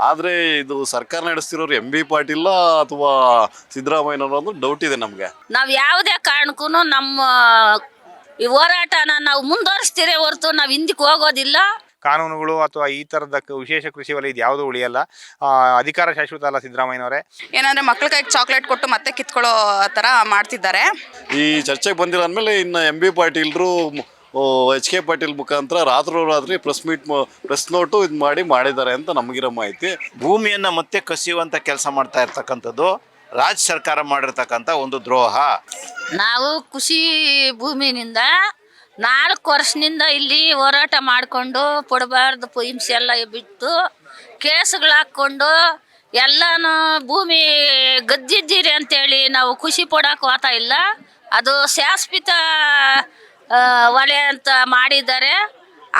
ಆದರೆ ಇದು ಸರ್ಕಾರ ನಡೆಸ್ತಿರೋರು ಎಂ ಬಿ ಪಾಟೀಲ ಅಥವಾ ಸಿದ್ದರಾಮಯ್ಯನವರು ಅಂದ್ರೆ ಡೌಟ್ ಇದೆ ನಮಗೆ. ನಾವು ಯಾವುದೇ ಕಾರಣಕ್ಕೂ ನಮ್ಮ ಈ ಹೋರಾಟನ ನಾವು ಮುಂದುವರಿಸ್ತೀರೇ ಹೊರತು ನಾವು ಹಿಂದಕ್ಕೆ ಹೋಗೋದಿಲ್ಲ. ಕಾನೂನುಗಳು ಅಥವಾ ಈ ಥರದ ವಿಶೇಷ ಕೃಷಿ ವಲಯ ಇದು ಯಾವುದೂ ಉಳಿಯಲ್ಲ. ಆ, ಅಧಿಕಾರ ಶಾಶ್ವತ ಅಲ್ಲ ಸಿದ್ದರಾಮಯ್ಯನವರೇ? ಏನಂದ್ರೆ ಮಕ್ಳ ಕೈಗೆ ಚಾಕ್ಲೇಟ್ ಕೊಟ್ಟು ಮತ್ತೆ ಕಿತ್ಕೊಳ್ಳೋ ಥರ ಮಾಡ್ತಿದ್ದಾರೆ. ಈ ಚರ್ಚೆಗೆ ಬಂದಿರೋ ಅಂದಮೇಲೆ ಇನ್ನು ಎಂ ಬಿ ಪಾಟೀಲ್ರು ಎಚ್ ಕೆ ಪಾಟೀಲ್ ಮುಖಾಂತರ ರಾತ್ರೋರಾತ್ರಿ ಪ್ರೆಸ್ ಮೀಟ್ ಪ್ರೆಸ್ ನೋಟು ಇದು ಮಾಡಿ ಮಾಡಿದ್ದಾರೆ ಅಂತ ನಮಗಿರೋ ಮಾಹಿತಿ. ಭೂಮಿಯನ್ನ ಮತ್ತೆ ಕಸಿಯುವಂತ ಕೆಲಸ ಮಾಡ್ತಾ ಇರ್ತಕ್ಕಂಥದ್ದು ರಾಜ್ಯ ಸರ್ಕಾರ ಮಾಡಿರ್ತಕ್ಕಂಥ ಒಂದು ದ್ರೋಹ. ನಾವು ಕೃಷಿ ಭೂಮಿನಿಂದ ನಾಲ್ಕು ವರ್ಷದಿಂದ ಇಲ್ಲಿ ಹೋರಾಟ ಮಾಡಿಕೊಂಡು ಕೊಡಬಾರ್ದು ಹಿಂಸೆ ಎಲ್ಲ ಬಿಟ್ಟು ಕೇಸ್ಗಳು ಹಾಕ್ಕೊಂಡು ಎಲ್ಲನೂ ಭೂಮಿ ಗದ್ದಿದ್ದೀರಿ ಅಂತೇಳಿ ನಾವು ಖುಷಿ ಪಡೋಕೆ ಹೋಗ್ತಾ ಇಲ್ಲ. ಅದು ಶಾಶ್ವತ ವಲಯ ಅಂತ ಮಾಡಿದ್ದಾರೆ.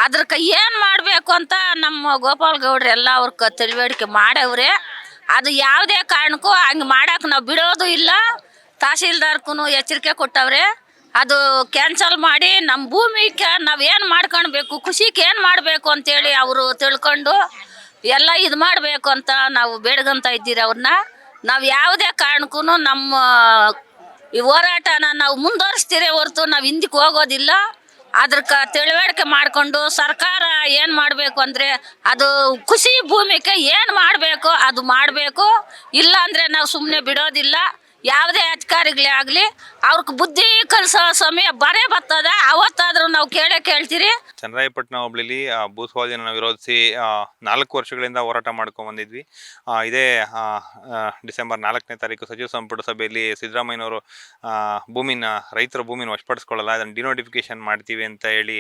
ಅದ್ರಕ್ಕೆ ಏನು ಮಾಡಬೇಕು ಅಂತ ನಮ್ಮ ಗೋಪಾಲ್ ಗೌಡ್ರು ಎಲ್ಲ ಅವ್ರ ಕ ತಿಳುವಳಿಕೆ ಮಾಡವ್ರೆ. ಅದು ಯಾವುದೇ ಕಾರಣಕ್ಕೂ ಹಂಗೆ ಮಾಡಕ್ಕೆ ನಾವು ಬಿಡೋದು ಇಲ್ಲ. ತಹಸೀಲ್ದಾರ್ಗೂ ಎಚ್ಚರಿಕೆ ಕೊಟ್ಟವ್ರೆ. ಅದು ಕ್ಯಾನ್ಸಲ್ ಮಾಡಿ ನಮ್ಮ ಭೂಮಿಗೆ ನಾವು ಏನು ಮಾಡ್ಕೊಳ್ಬೇಕು ಖುಷಿಗೆ ಏನು ಮಾಡಬೇಕು ಅಂತೇಳಿ ಅವರು ತಿಳ್ಕೊಂಡು ಎಲ್ಲ ಇದು ಮಾಡಬೇಕು ಅಂತ ನಾವು ಬೇಡ್ಕೊಂತ ಇದ್ದೀರಿ ಅವ್ರನ್ನ ನಾವು ಯಾವುದೇ ಕಾರಣಕ್ಕೂ ನಮ್ಮ ಈ ಹೋರಾಟನ ನಾವು ಮುಂದುವರಿಸ್ತೀರಿ ಹೊರತು ನಾವು ಹಿಂದಕ್ಕೆ ಹೋಗೋದಿಲ್ಲ. ಅದಕ್ಕೆ ತಿಳುವಳಿಕೆ ಮಾಡಿಕೊಂಡು ಸರ್ಕಾರ ಏನು ಮಾಡಬೇಕು ಅಂದರೆ ಅದು ಕೃಷಿ ಭೂಮಿಗೆ ಏನು ಮಾಡಬೇಕು ಅದು ಮಾಡಬೇಕು. ಇಲ್ಲ ಅಂದರೆ ನಾವು ಸುಮ್ಮನೆ ಬಿಡೋದಿಲ್ಲ. ಯಾವುದೇ ಅಧಿಕಾರಿಗಳೇ ಆಗಲಿ ಅವ್ರಿಗೆ ಬುದ್ಧಿ ಕಲಿಸೋ ಸಮಯ ಬರೇ ಬರ್ತದೆ. ಅವತ್ತಾದರೂ ನಾವು ಕೇಳೇ ಕೇಳ್ತೀರಿ. ಚನ್ನರಾಯಪಟ್ಟಣ ಹೋಬಳಿಲಿ ಭೂಸ್ವಾಧೀನ ವಿರೋಧಿಸಿ ನಾಲ್ಕು ವರ್ಷಗಳಿಂದ ಹೋರಾಟ ಮಾಡ್ಕೊಂಬಂದಿದ್ವಿ ಇದೇ ಡಿಸೆಂಬರ್ ನಾಲ್ಕನೇ ತಾರೀಕು ಸಚಿವ ಸಂಪುಟ ಸಭೆಯಲ್ಲಿ ಸಿದ್ದರಾಮಯ್ಯನವರು ಭೂಮಿನ, ರೈತರ ಭೂಮಿನ ವಶಪಡಿಸ್ಕೊಳ್ಳಲ್ಲ, ಅದನ್ನು ಡಿನೋಟಿಫಿಕೇಶನ್ ಮಾಡ್ತೀವಿ ಅಂತ ಹೇಳಿ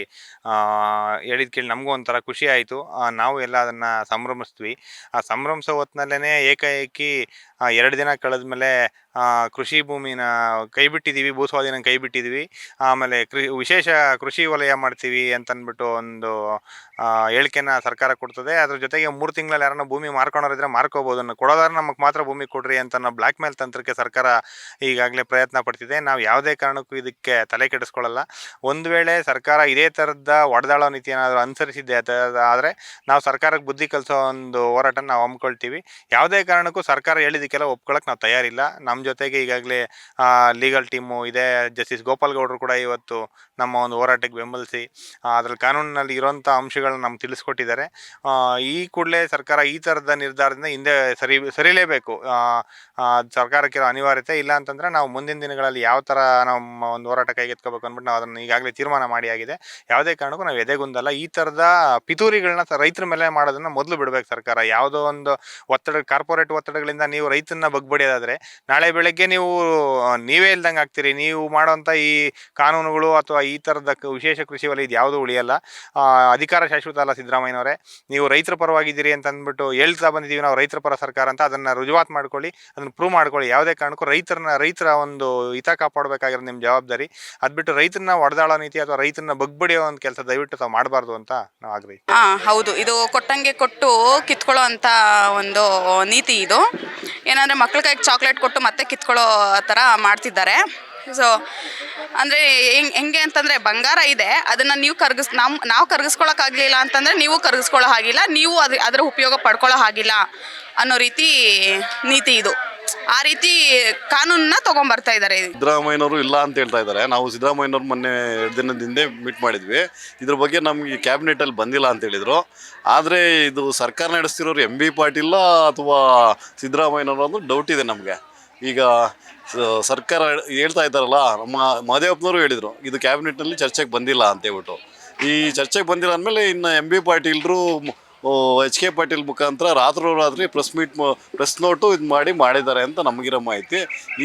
ಹೇಳಿದ ಹೇಳಿದ್ ಕೇಳಿ ನಮಗೂ ಒಂಥರ ಖುಷಿ ಆಯಿತು. ನಾವು ಎಲ್ಲ ಅದನ್ನು ಸಂಭ್ರಮಿಸ್ತೀವಿ ಆ, ಸಂಭ್ರಮಿಸೋ ಹೊತ್ತಿನಲ್ಲೇ ಏಕಾಏಕಿ ಎರಡು ದಿನ ಕಳೆದ ಮೇಲೆ ಕೃಷಿ ಭೂಮಿನ ಕೈ ಬಿಟ್ಟಿದ್ದೀವಿ ಭೂಸ್ವಾಧೀನ ಕೈ ಬಿಟ್ಟಿದ್ದೀವಿ ಆಮೇಲೆ ಕೃ, ವಿಶೇಷ ಕೃಷಿ ವಲಯ ಮಾಡ್ತೀವಿ ಅಂತ ಅಂದ್ಬಿಟ್ಟು ಒಂದು ಹೇಳಿಕೆನ ಸರ್ಕಾರ ಕೊಡ್ತದೆ. ಅದ್ರ ಜೊತೆಗೆ ಮೂರು ತಿಂಗಳಲ್ಲಿ ಯಾರನ್ನ ಭೂಮಿ ಮಾರ್ಕೊಂಡವ್ರಿದ್ರೆ ಮಾರ್ಕೋಬೋದು ಕೊಡೋದಾದ್ರೆ ನಮಗೆ ಮಾತ್ರ ಭೂಮಿ ಕೊಡ್ರಿ ಅಂತ ನಾವು ಬ್ಲ್ಯಾಕ್ ಮೇಲ್ ತಂತ್ರಕ್ಕೆ ಸರ್ಕಾರ ಈಗಾಗಲೇ ಪ್ರಯತ್ನ ಪಡ್ತಿದೆ. ನಾವು ಯಾವುದೇ ಕಾರಣಕ್ಕೂ ಇದಕ್ಕೆ ತಲೆ ಕೆಡಿಸ್ಕೊಳ್ಳಲ್ಲ. ಒಂದು ವೇಳೆ ಸರ್ಕಾರ ಇದೇ ಥರದ ಒಡೆದಾಳೋ ನೀತಿ ಏನಾದರೂ ಅನುಸರಿಸಿದ್ದೆ ಆದರೆ ನಾವು ಸರ್ಕಾರಕ್ಕೆ ಬುದ್ಧಿ ಕಲಿಸೋ ಒಂದು ಹೋರಾಟ ನಾವು ಹಮ್ಮಿಕೊಳ್ತೀವಿ. ಯಾವುದೇ ಕಾರಣಕ್ಕೂ ಸರ್ಕಾರ ಹೇಳಿದಕ್ಕೆಲ್ಲ ಒಪ್ಕೊಳ್ಳೋಕೆ ನಾವು ತಯಾರಿಲ್ಲ. ನಮ್ಮ ಜೊತೆಗೆ ಈಗಾಗಲೇ ಲೀಗಲ್ ಟೀಮು ಇದೆ ಜಸ್ಟಿಸ್ ಗೋಪಾಲ್ ಗೌಡರು ಕೂಡ ಇವತ್ತು ನಮ್ಮ ಒಂದು ಹೋರಾಟಕ್ಕೆ ಬೆಂಬಲಿಸಿ ಅದ್ರಲ್ಲಿ ಕಾನೂನಿನಲ್ಲಿ ಇರೋಂಥ ಅಂಶಗಳನ್ನ ನಮ್ಗೆ ತಿಳಿಸ್ಕೊಟ್ಟಿದ್ದಾರೆ. ಈ ಕೂಡಲೇ ಸರ್ಕಾರ ಈ ಥರದ ನಿರ್ಧಾರದಿಂದ ಹಿಂದೆ ಸರಿ, ಸರಿಲೇಬೇಕು. ಸರ್ಕಾರಕ್ಕಿರೋ ಅನಿವಾರ್ಯತೆ ಇಲ್ಲ ಅಂತಂದ್ರೆ ನಾವು ಮುಂದಿನ ದಿನಗಳಲ್ಲಿ ಯಾವ ಥರ ನಮ್ಮ ಒಂದು ಹೋರಾಟ ಕೈಗೆತ್ಕೋಬೇಕು ಅಂದ್ಬಿಟ್ಟು ನಾವು ಅದನ್ನು ಈಗಾಗಲೇ ತೀರ್ಮಾನ ಮಾಡಿ ಆಗಿದೆ. ಯಾವುದೇ ಕಾರಣಕ್ಕೂ ನಾವು ಎದೆಗುಂದಲ್ಲ. ಈ ಥರದ ಪಿತೂರಿಗಳನ್ನ ರೈತರ ಮೇಲೆ ಮಾಡೋದನ್ನ ಮೊದಲು ಬಿಡಬೇಕು ಸರ್ಕಾರ. ಯಾವುದೋ ಒಂದು ಒತ್ತಡ, ಕಾರ್ಪೊರೇಟ್ ಒತ್ತಡಗಳಿಂದ ನೀವು ರೈತನ ಬಗ್ಬಡಿಯೋದಾದ್ರೆ ನಾಳೆ ಬೆಳಗ್ಗೆ ನೀವು ನೀವೇ ಇಲ್ದಂಗೆ ಆಗ್ತೀರಿ. ನೀವು ಮಾಡೋಂಥ ಈ ಕಾನೂನುಗಳು ಅಥವಾ ಥರದ ಕ- ವಿಶೇಷ ಕೃಷಿ ವಲಯ ಇದು ಯಾವುದೂ ಉಳಿಯಲ್ಲ. ಅಧಿಕಾರ ಶಾಶ್ವತ ಅಲ್ಲ ಸಿದ್ದರಾಮಯ್ಯನವರೇ. ನೀವು ರೈತರ ಪರವಾಗಿದ್ದೀರಿ ಅಂತ ಅಂದ್ಬಿಟ್ಟು ಹೇಳ್ತಾ ಬಂದಿದ್ದೀವಿ ನಾವು ರೈತರ ಪರ ಸರ್ಕಾರ ಅಂತ, ಅದನ್ನು ರುಜುವಾತ್ ಮಾಡ್ಕೊಳ್ಳಿ, ಅದನ್ನು ಪ್ರೂವ್ ಮಾಡ್ಕೊಳ್ಳಿ. ಯಾವುದೇ ಕಾರಣಕ್ಕೂ ರೈತರನ್ನ, ರೈತರ ಒಂದು ಹಿತ ಕಾಪಾಡಬೇಕಾಗಿರೋ ನಿಮ್ಮ ಜವಾಬ್ದಾರಿ. ಅದ್ಬಿಟ್ಟು ರೈತರನ್ನ ಒಡೆದಾಳೋ ನೀತಿ ಅಥವಾ ರೈತರನ್ನ ಬಗ್ಬಡಿಯೋ ಒಂದು ಕೆಲಸ ದಯವಿಟ್ಟು ತಾವು ಮಾಡಬಾರ್ದು ಅಂತ ನಾವು ಆಗ್ರಿ. ಹೌದು. ಇದು ಕೊಟ್ಟಂಗೆ ಕೊಟ್ಟು ಕಿತ್ಕೊಳ್ಳೋ ಅಂತ ಒಂದು ನೀತಿ ಇದು. ಏನಂದ್ರೆ ಮಕ್ಳ ಕೈಗೆ ಚಾಕ್ಲೇಟ್ ಕೊಟ್ಟು ಮತ್ತೆ ಕಿತ್ಕೊಳ್ಳೋ ಥರ ಮಾಡ್ತಿದ್ದಾರೆ. ಸೊ ಅಂದರೆ ಹೆಂಗೆ ಹೆಂಗೆ ಅಂತಂದರೆ ಬಂಗಾರ ಇದೆ, ಅದನ್ನು ನೀವು ಕರ್ಗಿಸ್ ನಮ್ಮ ನಾವು ಕರ್ಗಿಸ್ಕೊಳಕ್ಕಾಗಲಿಲ್ಲ ಅಂತಂದರೆ ನೀವು ಕರ್ಗಿಸ್ಕೊಳ್ಳೋ ಹಾಗಿಲ್ಲ, ನೀವು ಅದು, ಅದರ ಉಪಯೋಗ ಪಡ್ಕೊಳ್ಳೋ ಹಾಗಿಲ್ಲ ಅನ್ನೋ ರೀತಿ ನೀತಿ ಇದು. ಆ ರೀತಿ ಕಾನೂನನ್ನ ತೊಗೊಂಬರ್ತಾ ಇದ್ದಾರೆ ಸಿದ್ದರಾಮಯ್ಯನವರು ಇಲ್ಲ ಅಂತ ಹೇಳ್ತಾ ಇದ್ದಾರೆ. ನಾವು ಸಿದ್ದರಾಮಯ್ಯನವ್ರು ಮೊನ್ನೆ ಎರಡು ದಿನದ ಹಿಂದೆ ಮೀಟ್ ಮಾಡಿದ್ವಿ. ಇದ್ರ ಬಗ್ಗೆ ನಮಗೆ ಕ್ಯಾಬಿನೆಟಲ್ಲಿ ಬಂದಿಲ್ಲ ಅಂತ ಹೇಳಿದರು. ಆದರೆ ಇದು ಸರ್ಕಾರ ನಡೆಸ್ತಿರೋರು ಎಂ ಬಿ ಪಾಟೀಲ ಅಥವಾ ಸಿದ್ದರಾಮಯ್ಯನವರು ಅಂದ್ರೆ ಡೌಟ್ ಇದೆ ನಮಗೆ. ಈಗ ಸರ್ಕಾರ ಹೇಳ್ತಾ ಇದ್ದಾರಲ್ಲ, ನಮ್ಮ ಮಹದೇವಪ್ಪನವರು ಹೇಳಿದರು, ಇದು ಕ್ಯಾಬಿನೆಟ್ನಲ್ಲಿ ಚರ್ಚೆಗೆ ಬಂದಿಲ್ಲ ಅಂತ ಹೇಳ್ಬಿಟ್ಟು. ಈ ಚರ್ಚೆಗೆ ಬಂದಿಲ್ಲ ಅಂದಮೇಲೆ ಇನ್ನು ಎಂ ಬಿ ಪಾಟೀಲ್ರು ಎಚ್ ಕೆ ಪಾಟೀಲ್ ಮುಖಾಂತರ ರಾತ್ರೋ ರಾತ್ರಿ ಪ್ರೆಸ್ ಮೀಟ್, ಪ್ರೆಸ್ ನೋಟು ಇದು ಮಾಡಿ ಮಾಡಿದ್ದಾರೆ ಅಂತ ನಮಗಿರೋ ಮಾಹಿತಿ.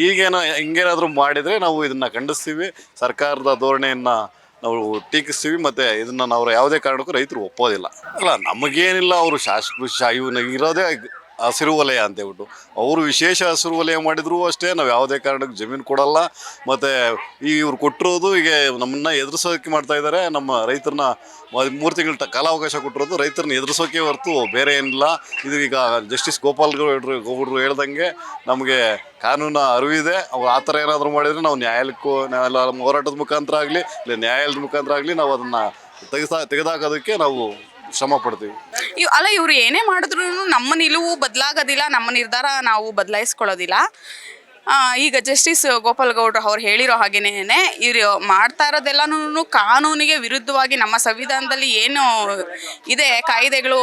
ಈಗೇನೋ ಹಿಂಗೇನಾದರೂ ಮಾಡಿದರೆ ನಾವು ಇದನ್ನು ಖಂಡಿಸ್ತೀವಿ, ಸರ್ಕಾರದ ಧೋರಣೆಯನ್ನು ನಾವು ಟೀಕಿಸ್ತೀವಿ, ಮತ್ತು ಇದನ್ನು ನಾವು ಯಾವುದೇ ಕಾರಣಕ್ಕೂ ರೈತರು ಒಪ್ಪೋದಿಲ್ಲ. ಅಲ್ಲ, ನಮಗೇನಿಲ್ಲ, ಅವರು ಶಾಶ್ವತ ಇವನು ಇರೋದೇ ಹಸಿರು ವಲಯ ಅಂತ ಹೇಳ್ಬಿಟ್ಟು. ಅವರು ವಿಶೇಷ ಹಸಿರು ವಲಯ ಮಾಡಿದ್ರು ಅಷ್ಟೇ, ನಾವು ಯಾವುದೇ ಕಾರಣಕ್ಕೆ ಜಮೀನು ಕೊಡಲ್ಲ. ಮತ್ತು ಈ ಇವ್ರು ಕೊಟ್ಟಿರೋದು ಈಗ ನಮ್ಮನ್ನ ಎದುರಿಸೋಕೆ ಮಾಡ್ತಾ ಇದ್ದಾರೆ ನಮ್ಮ ರೈತರನ್ನ ಮೂರು ತಿಂಗಳ ಕಾಲಾವಕಾಶ ಕೊಟ್ಟಿರೋದು ರೈತರನ್ನ ಎದುರಿಸೋಕೆ ಹೊರತು ಬೇರೆ ಏನಿಲ್ಲ. ಇದು ಈಗ ಜಸ್ಟಿಸ್ ಗೋಪಾಲ್ ಗೌಡ್ರು ಗೌಡ್ರು ಹೇಳ್ದಂಗೆ ನಮಗೆ ಕಾನೂನ ಅರಿವಿದೆ ಅವ್ರು ಆ ಥರ ಏನಾದರೂ ಮಾಡಿದರೆ ನಾವು ನ್ಯಾಯಾಲಯಕ್ಕೂ, ನ್ಯಾಯಾಲಯ ಹೋರಾಟದ ಮುಖಾಂತರ ಆಗಲಿ, ಇಲ್ಲ ನ್ಯಾಯಾಲಯದ ಮುಖಾಂತರ ಆಗಲಿ ನಾವು ಅದನ್ನು ತೆಗೆಸ, ತೆಗೆದಾಕೋದಕ್ಕೆ ನಾವು ಶ್ರಮ ಪಡ್ತೀವಿ. ಇವ್ ಅಲ್ಲ ಇವ್ರು ಏನೇ ಮಾಡಿದ್ರು ನಮ್ಮ ನಿಲುವು ಬದಲಾಗೋದಿಲ್ಲ ನಮ್ಮ ನಿರ್ಧಾರ ನಾವು ಬದಲಾಯಿಸ್ಕೊಳ್ಳೋದಿಲ್ಲ. ಈಗ ಜಸ್ಟಿಸ್ ಗೋಪಾಲ್ ಗೌಡ್ರು ಅವ್ರು ಹೇಳಿರೋ ಹಾಗೇನೆ ಇವರು ಮಾಡ್ತಾ ಇರೋದೆಲ್ಲನೂ ಕಾನೂನಿಗೆ ವಿರುದ್ಧವಾಗಿ ನಮ್ಮ ಸಂವಿಧಾನದಲ್ಲಿ ಏನು ಇದೆ, ಕಾಯ್ದೆಗಳು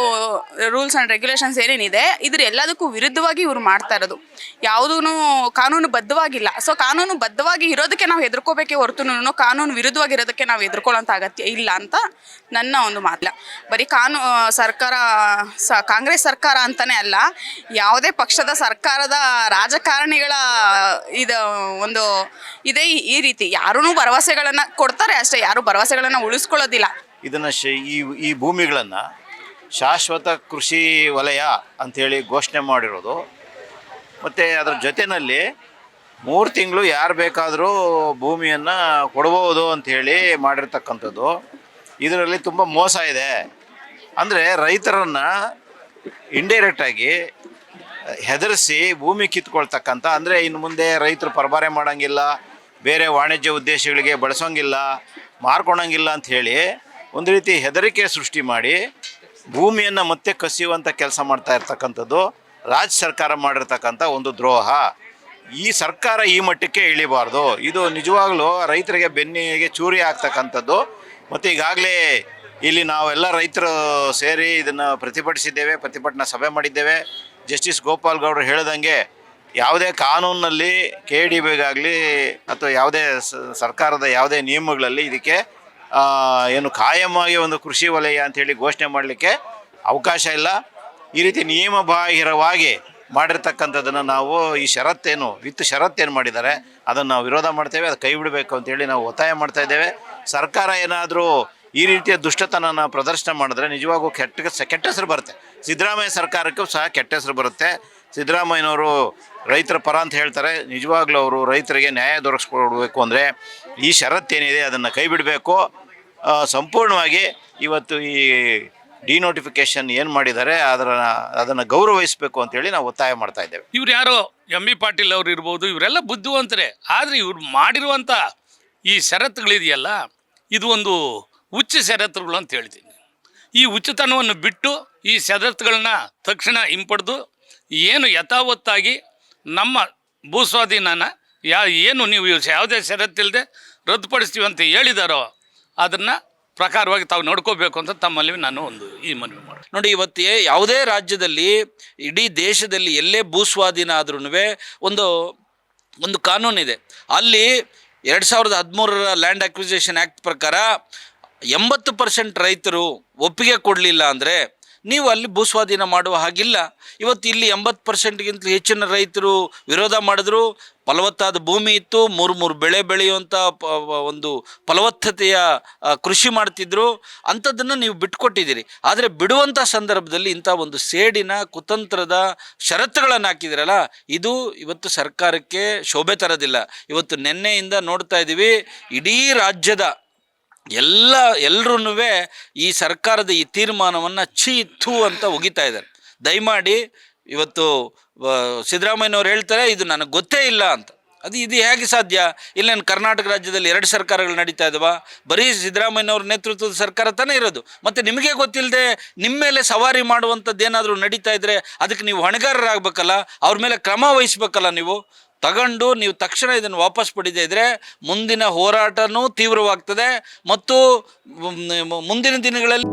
ರೂಲ್ಸ್ ಆ್ಯಂಡ್ ರೆಗ್ಯುಲೇಷನ್ಸ್ ಏನೇನಿದೆ, ಇದ್ರ ಎಲ್ಲದಕ್ಕೂ ವಿರುದ್ಧವಾಗಿ ಇವ್ರು ಮಾಡ್ತಾ ಇರೋದು. ಯಾವುದೂ ಕಾನೂನು ಬದ್ಧವಾಗಿಲ್ಲ. ಸೊ ಕಾನೂನು ಬದ್ಧವಾಗಿ ಇರೋದಕ್ಕೆ ನಾವು ಹೆದರ್ಕೋಬೇಕೇ ಹೊರತು ಕಾನೂನು ವಿರುದ್ಧವಾಗಿ ಇರೋದಕ್ಕೆ ನಾವು ಹೆದರ್ಕೊಳ್ಳೋಂಥ ಅಗತ್ಯ ಇಲ್ಲ ಅಂತ ನನ್ನ ಒಂದು ಮಾತಲ್ಲ. ಬರೀ ಕಾನೂ ಸರ್ಕಾರ, ಸ, ಕಾಂಗ್ರೆಸ್ ಸರ್ಕಾರ ಅಂತಲೇ ಅಲ್ಲ, ಯಾವುದೇ ಪಕ್ಷದ ಸರ್ಕಾರದ ರಾಜಕಾರಣಿಗಳ ಇದು ಒಂದು ಇದೆ ಈ- ರೀತಿ. ಯಾರೂ ಭರವಸೆಗಳನ್ನು ಕೊಡ್ತಾರೆ ಅಷ್ಟೇ. ಯಾರು ಭರವಸೆಗಳನ್ನು ಉಳಿಸ್ಕೊಳ್ಳೋದಿಲ್ಲ. ಇದನ್ನು ಈ ಭೂಮಿಗಳನ್ನು ಶಾಶ್ವತ ಕೃಷಿ ವಲಯ ಅಂಥೇಳಿ ಘೋಷಣೆ ಮಾಡಿರೋದು. ಮತ್ತು ಅದರ ಜೊತೆಯಲ್ಲಿ ಮೂರು ತಿಂಗಳು ಯಾರು ಬೇಕಾದರೂ ಭೂಮಿಯನ್ನು ಕೊಡ್ಬೋದು ಅಂಥೇಳಿ ಮಾಡಿರ್ತಕ್ಕಂಥದ್ದು. ಇದರಲ್ಲಿ ತುಂಬ ಮೋಸ ಇದೆ. ಅಂದರೆ ರೈತರನ್ನು ಇಂಡೈರೆಕ್ಟಾಗಿ ಹೆದರಿಸಿ ಭೂಮಿ ಕಿತ್ಕೊಳ್ತಕ್ಕಂಥ, ಅಂದರೆ ಇನ್ನು ಮುಂದೆ ರೈತರು ಪರಬಾರೆ ಮಾಡೋಂಗಿಲ್ಲ, ಬೇರೆ ವಾಣಿಜ್ಯ ಉದ್ದೇಶಗಳಿಗೆ ಬಳಸೋಂಗಿಲ್ಲ ಮಾರ್ಕೊಳಂಗಿಲ್ಲ ಅಂತ ಹೇಳಿ ಒಂದು ರೀತಿ ಹೆದರಿಕೆ ಸೃಷ್ಟಿ ಮಾಡಿ ಭೂಮಿಯನ್ನು ಮತ್ತೆ ಕಸಿಯುವಂಥ ಕೆಲಸ ಮಾಡ್ತಾ ಇರ್ತಕ್ಕಂಥದ್ದು ರಾಜ್ಯ ಸರ್ಕಾರ ಮಾಡಿರ್ತಕ್ಕಂಥ ಒಂದು ದ್ರೋಹ. ಈ ಸರ್ಕಾರ ಈ ಮಟ್ಟಕ್ಕೆ ಇಳಿಬಾರ್ದು. ಇದು ನಿಜವಾಗ್ಲೂ ರೈತರಿಗೆ ಬೆನ್ನಿಗೆ ಚೂರಿ ಆಗ್ತಕ್ಕಂಥದ್ದು. ಮತ್ತು ಈಗಾಗಲೇ ಇಲ್ಲಿ ನಾವೆಲ್ಲ ರೈತರು ಸೇರಿ ಇದನ್ನು ಪ್ರತಿಭಟಿಸಿದ್ದೇವೆ, ಪ್ರತಿಭಟನಾ ಸಭೆ ಮಾಡಿದ್ದೇವೆ. ಜಸ್ಟಿಸ್ ಗೋಪಾಲ್ ಗೌಡರು ಹೇಳ್ದಂಗೆ ಯಾವುದೇ ಕಾನೂನಿನಲ್ಲಿ ಕೆ ಡಿ ಬಿಗಾಗಲಿ ಅಥವಾ ಯಾವುದೇ ಸರ್ಕಾರದ ಯಾವುದೇ ನಿಯಮಗಳಲ್ಲಿ ಇದಕ್ಕೆ ಏನು ಕಾಯಮಾಗಿ ಒಂದು ಕೃಷಿ ವಲಯ ಅಂತೇಳಿ ಘೋಷಣೆ ಮಾಡಲಿಕ್ಕೆ ಅವಕಾಶ ಇಲ್ಲ. ಈ ರೀತಿ ನಿಯಮ ಬಾಹಿರವಾಗಿ ಮಾಡಿರ್ತಕ್ಕಂಥದ್ದನ್ನು ನಾವು ಈ ಷರತ್ತೇನು ವಿತ್ ಷರತ್ತೇನು ಮಾಡಿದ್ದಾರೆ, ಅದನ್ನು ನಾವು ವಿರೋಧ ಮಾಡ್ತೇವೆ, ಅದು ಕೈ ಬಿಡಬೇಕು ಅಂತೇಳಿ ನಾವು ಒತ್ತಾಯ ಮಾಡ್ತಾ ಇದ್ದೇವೆ. ಸರ್ಕಾರ ಏನಾದರೂ ಈ ರೀತಿಯ ದುಷ್ಟತನ ಪ್ರದರ್ಶನ ಮಾಡಿದ್ರೆ ನಿಜವಾಗೂ ಕೆಟ್ಟ ಕೆಟ್ಟ ಹೆಸರು ಬರುತ್ತೆ. ಸಿದ್ದರಾಮಯ್ಯ ಸರ್ಕಾರಕ್ಕೂ ಸಹ ಕೆಟ್ಟ ಹೆಸರು ಬರುತ್ತೆ. ಸಿದ್ದರಾಮಯ್ಯನವರು ರೈತರ ಪರ ಅಂತ ಹೇಳ್ತಾರೆ. ನಿಜವಾಗ್ಲೂ ಅವರು ರೈತರಿಗೆ ನ್ಯಾಯ ದೊರಕಿಸ್ಕೊಡ್ಬೇಕು ಅಂದರೆ ಈ ಷರತ್ತೇನಿದೆ ಅದನ್ನು ಕೈ ಬಿಡಬೇಕು ಸಂಪೂರ್ಣವಾಗಿ ಇವತ್ತು ಈ ಡಿನೋಟಿಫಿಕೇಶನ್ ಏನು ಮಾಡಿದ್ದಾರೆ, ಅದರ ಅದನ್ನು ಗೌರವಿಸಬೇಕು ಅಂತೇಳಿ ನಾವು ಒತ್ತಾಯ ಮಾಡ್ತಾ ಇದ್ದೇವೆ. ಇವ್ರು ಯಾರೋ ಎಂ ಬಿ ಪಾಟೀಲ್ ಅವರು ಇರ್ಬೋದು, ಇವರೆಲ್ಲ ಬುದ್ಧಿವಂತರೇ. ಆದರೆ ಇವ್ರು ಮಾಡಿರುವಂಥ ಈ ಷರತ್ತುಗಳಿದೆಯಲ್ಲ, ಇದು ಒಂದು ಹುಚ್ಚು ಷರತ್ತುಗಳು ಅಂತ ಹೇಳ್ತೀನಿ. ಈ ಹುಚ್ಚುತನವನ್ನು ಬಿಟ್ಟು ಈ ಷರತ್ತುಗಳನ್ನ ತಕ್ಷಣ ಹಿಂಪಡೆದು ಏನು ಯಥಾವತ್ತಾಗಿ ನಮ್ಮ ಭೂಸ್ವಾಧೀನನ ಯಾ ಏನು ನೀವು ಯಾವುದೇ ಷರತ್ತಿಲ್ಲದೆ ರದ್ದುಪಡಿಸ್ತೀವಿ ಅಂತ ಹೇಳಿದಾರೋ ಅದನ್ನು ಪ್ರಕಾರವಾಗಿ ತಾವು ನೋಡ್ಕೋಬೇಕು ಅಂತ ತಮ್ಮಲ್ಲಿ ನಾನು ಒಂದು ಈ ಮನವಿ ಮಾಡಿ ನೋಡಿ, ಇವತ್ತು ಯಾವುದೇ ರಾಜ್ಯದಲ್ಲಿ, ಇಡೀ ದೇಶದಲ್ಲಿ ಎಲ್ಲೇ ಭೂಸ್ವಾಧೀನ ಆದ್ರೂ ಒಂದು ಒಂದು ಕಾನೂನಿದೆ. ಅಲ್ಲಿ ಎರಡು ಸಾವಿರದ ಹದಿಮೂರರ ಲ್ಯಾಂಡ್ ಅಕ್ವಿಸೇಷನ್ ಆ್ಯಕ್ಟ್ ಪ್ರಕಾರ ಎಂಬತ್ತು ಪರ್ಸೆಂಟ್ ರೈತರು ಒಪ್ಪಿಗೆ ಕೊಡಲಿಲ್ಲ ಅಂದರೆ ನೀವು ಅಲ್ಲಿ ಭೂಸ್ವಾಧೀನ ಮಾಡುವ ಹಾಗಿಲ್ಲ. ಇವತ್ತು ಇಲ್ಲಿ ಎಂಬತ್ತು ಪರ್ಸೆಂಟ್ಗಿಂತ ಹೆಚ್ಚಿನ ರೈತರು ವಿರೋಧ ಮಾಡಿದ್ರು. ಫಲವತ್ತಾದ ಭೂಮಿ ಇತ್ತು. ಮೂರು ಮೂರು ಬೆಳೆ ಬೆಳೆಯುವಂಥ ಒಂದು ಫಲವತ್ತತೆಯ ಕೃಷಿ ಮಾಡ್ತಿದ್ರು. ಅಂಥದ್ದನ್ನು ನೀವು ಬಿಟ್ಕೊಟ್ಟಿದ್ದೀರಿ. ಆದರೆ ಬಿಡುವಂಥ ಸಂದರ್ಭದಲ್ಲಿ ಇಂಥ ಒಂದು ಸೇಡಿನ, ಕುತಂತ್ರದ ಷರತ್ತುಗಳನ್ನು ಹಾಕಿದಿರಲ್ಲ ಇದು ಇವತ್ತು ಸರ್ಕಾರಕ್ಕೆ ಶೋಭೆ ತರೋದಿಲ್ಲ. ಇವತ್ತು ನಿನ್ನೆಯಿಂದ ನೋಡ್ತಾ ಇದ್ದೀವಿ ಇಡೀ ರಾಜ್ಯದ ಎಲ್ಲ ಎಲ್ಲರೂ ಈ ಸರ್ಕಾರದ ಈ ತೀರ್ಮಾನವನ್ನು ಛೀ ಥೂ ಅಂತ ಒಗಿತಾ ಇದ್ದಾರೆ. ದಯಮಾಡಿ ಇವತ್ತು ಸಿದ್ದರಾಮಯ್ಯನವ್ರು ಹೇಳ್ತಾರೆ, ಇದು ನನಗೆ ಗೊತ್ತೇ ಇಲ್ಲ ಅಂತ. ಅದು ಇದು ಹೇಗೆ ಸಾಧ್ಯ? ಇಲ್ಲೇನು ಕರ್ನಾಟಕ ರಾಜ್ಯದಲ್ಲಿ ಎರಡು ಸರ್ಕಾರಗಳು ನಡೀತಾ ಇದಾವ. ಬರೀ ಸಿದ್ದರಾಮಯ್ಯನವ್ರ ನೇತೃತ್ವದ ಸರ್ಕಾರ ತಾನೇ ಇರೋದು. ಮತ್ತು ನಿಮಗೆ ಗೊತ್ತಿಲ್ಲದೆ ನಿಮ್ಮ ಮೇಲೆ ಸವಾರಿ ಮಾಡುವಂಥದ್ದು ಏನಾದರೂ ನಡೀತಾ ಇದ್ದರೆ ಅದಕ್ಕೆ ನೀವು ಹೊಣೆಗಾರರಾಗಬೇಕಲ್ಲ, ಅವ್ರ ಮೇಲೆ ಕ್ರಮ ವಹಿಸ್ಬೇಕಲ್ಲ ನೀವು? ತಗೊಂಡು ನೀವು ತಕ್ಷಣ ಇದನ್ನು ವಾಪಸ್ ಪಡಿದೇ ಇದ್ರೆ ಮುಂದಿನ ಹೋರಾಟನೂ ತೀವ್ರವಾಗ್ತದೆ ಮತ್ತು ಮುಂದಿನ ದಿನಗಳಲ್ಲಿ